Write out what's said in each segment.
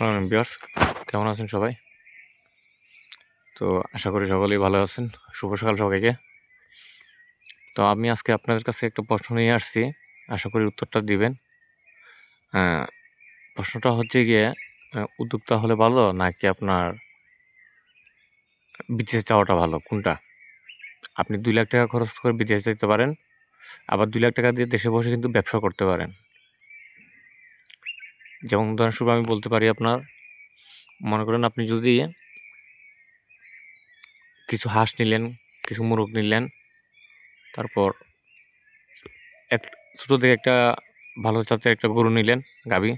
আসসালামু বিয়ার্স কেমন আছেন সবাই? তো আশা করি সকলেই ভালো আছেন। শুভ সকাল সবাইকে। তো আমি আজকে আপনাদের কাছে একটা প্রশ্ন নিয়ে আসছি। আশা করি উত্তরটা দিবেন। প্রশ্নটা হচ্ছে গিয়ে উদ্যোক্তা হলে ভালো নাকি আপনার বিদেশে যাওয়াটা ভালো? কোনটা? আপনি দুই লাখ টাকা খরচ করে বিদেশে যেতে পারেন, আবার দুই লাখ টাকা দিয়ে দেশে বসে কিন্তু ব্যবসা করতে পারেন। যেমন উদাহরণস্বরূপ আমি বলতে পারি আপনার, মনে করেন আপনি যদি কিছু হাঁস নিলেন, কিছু মুরগ নিলেন, তারপর এক, ছোটো থেকে একটা ভালো জাতের একটা গরু নিলেন, গাভী,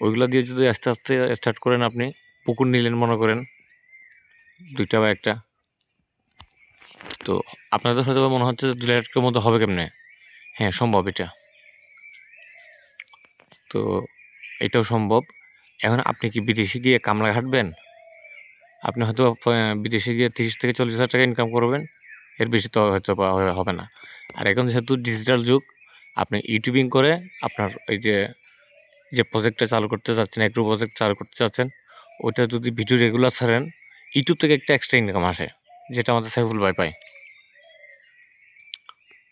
ওইগুলো দিয়ে যদি আস্তে আস্তে স্টার্ট করেন আপনি, পুকুর নিলেন মনে করেন, দুইটা বা একটা, তো আপনাদের হয়তো মনে হচ্ছে দু লাখ মধ্যে হবে কেমনে? হ্যাঁ সম্ভব এটা। তো এটাও সম্ভব। এখন আপনি কি বিদেশে গিয়ে কামলা খাটবেন আপনি হয়তো বিদেশে গিয়ে তিরিশ থেকে চল্লিশ হাজার টাকা ইনকাম করবেন। এর বেশি তো হয়তো হবে- না। আর এখন যেহেতু ডিজিটাল যুগ, আপনি ইউটিউবিং করে আপনার এই যে যে প্রজেক্টটা চালু করতে চাচ্ছেন একটু প্রজেক্ট চালু করতে চাচ্ছেন ওইটা যদি ভিডিও রেগুলার ছাড়েন ইউটিউব থেকে একটা এক্সট্রা ইনকাম আসে, যেটা আমাদের সাইফুল ভাই পায়।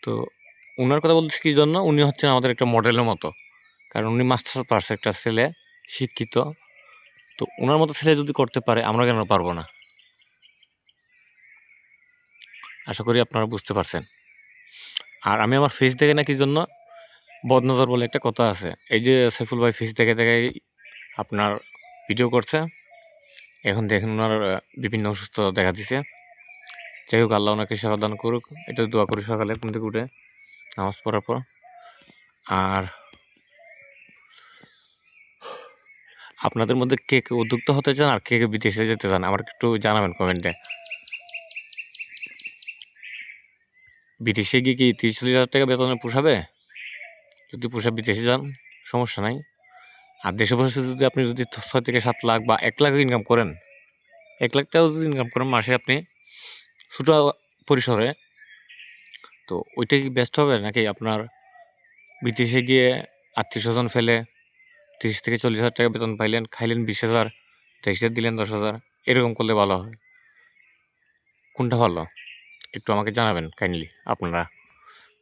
তো ওনার কথা বলছি কি জন্য? উনি হচ্ছেন আমাদের একটা মডেলের মতো। কারণ উনি মাস্টার পার্স একটা ছেলে, শিক্ষিত। তো ওনার মতো ছেলে যদি করতে পারে, আমরা কেন পারব না? আশা করি আপনারা বুঝতে পারছেন। আর আমি আমার ফেস দেখে না কি জন্য? বদনজর বলে একটা কথা আছে। এই যে সাইফুল ভাই ফেস দেখে দেখে আপনার ভিডিও করছে। এখন দেখেন ওনার বিভিন্ন অসুস্থতা দেখা দিছে। যাই হোক, আল্লাহ ওনাকে সেবা দান করুক। এটা দোয়া করি সকালে ঘুম থেকে উঠে, নামাজ পড়ার পর। আর আপনাদের মধ্যে কে কে উদ্যোক্তা হতে চান আর কে কে বিদেশে যেতে চান? আমার একটু জানাবেন কমেন্টে। বিদেশে গিয়ে কি তিরিশ চল্লিশ হাজার টাকা বেতনে পোষাবে? যদি পোষা বিদেশে যান, সমস্যা নাই। আর দেশে বসে যদি আপনি যদি ছয় থেকে সাত লাখ বা এক লাখ ইনকাম করেন, এক লাখ টাকাও যদি ইনকাম করেন, মাসে আপনি ছোটো পরিসরে, তো ওইটা কি বেস্ট হবে? নাকি আপনার বিদেশে গিয়ে আত্মীয় স্বজন ফেলে তিরিশ থেকে চল্লিশ হাজার টাকা বেতন পাইলেন, খাইলেন বিশ হাজার দেশে দিলেন দশ হাজার, এরকম করলে ভালো হয়। কোনটা ভালো? একটু আমাকে জানাবেন কাইন্ডলি আপনারা।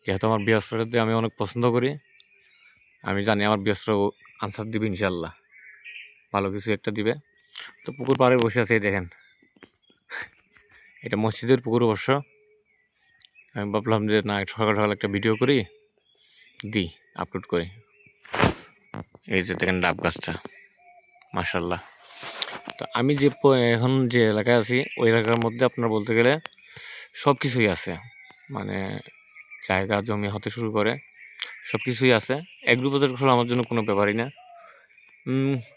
যেহেতু আমার বৃহস্পতি আমি অনেক পছন্দ করি, আমি জানি আমার বৃহস্পতি আনসার দিবে ইনশাল্লাহ ভালো কিছু একটা দিবে। তো পুকুর পাড়ে বসে আছে দেখেন। এটা মসজিদের পুকুর অবশ্য। আমি ভাবলাম যে না সকাল সকাল একটা ভিডিও করি, দিই আপলোড করি। এই যে দেখেন ডাব গাছটা মাশাল্লাহ তো আমি যে এখন যে এলাকায় আছি, ওই এলাকার মধ্যে আপনার বলতে গেলে সব কিছুই আছে। মানে জায়গা, জমি, হতে শুরু করে সব কিছুই আছে। এগ্রিকালচার করা আমার জন্য কোনো ব্যাপারই না।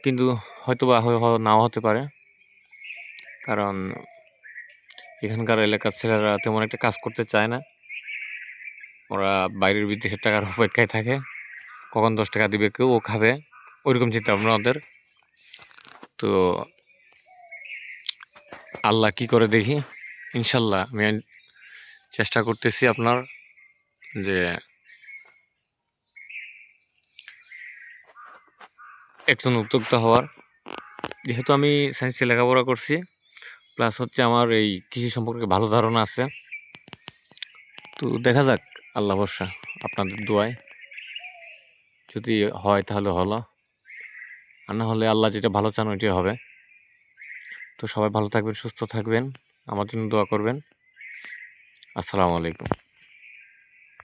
কিন্তু হয়তো বা নাও হতে পারে। কারণ এখানকার এলাকার ছেলেরা তেমন একটা কাজ করতে চায় না। ওরা বাইরের বিদেশের টাকার অপেক্ষায় থাকে। কখন দশ টাকা দিবে, কেউ ও খাবে। ওইরকম চিন্তা ভাবনা ওদের। তো আল্লাহ কি করে দেখি? ইনশাল্লাহ আমি চেষ্টা করতেছি আপনার যে একজন উদ্যোক্তা হওয়ার। যেহেতু আমি সায়েন্সে লেখাপড়া করছি প্লাস হচ্ছে আমার এই কৃষি সম্পর্কে ভালো ধারণা আছে। তো দেখা যাক, আল্লাহ ভরসা, আপনাদের দোয়ায়। যদি হয় তাহলে হলো। আর না হলে আল্লাহ যেটা ভালো চান ওইটাই হবে। তো সবাই ভালো থাকবেন, সুস্থ থাকবেন। আমার জন্য দোয়া করবেন। আসসালামু আলাইকুম।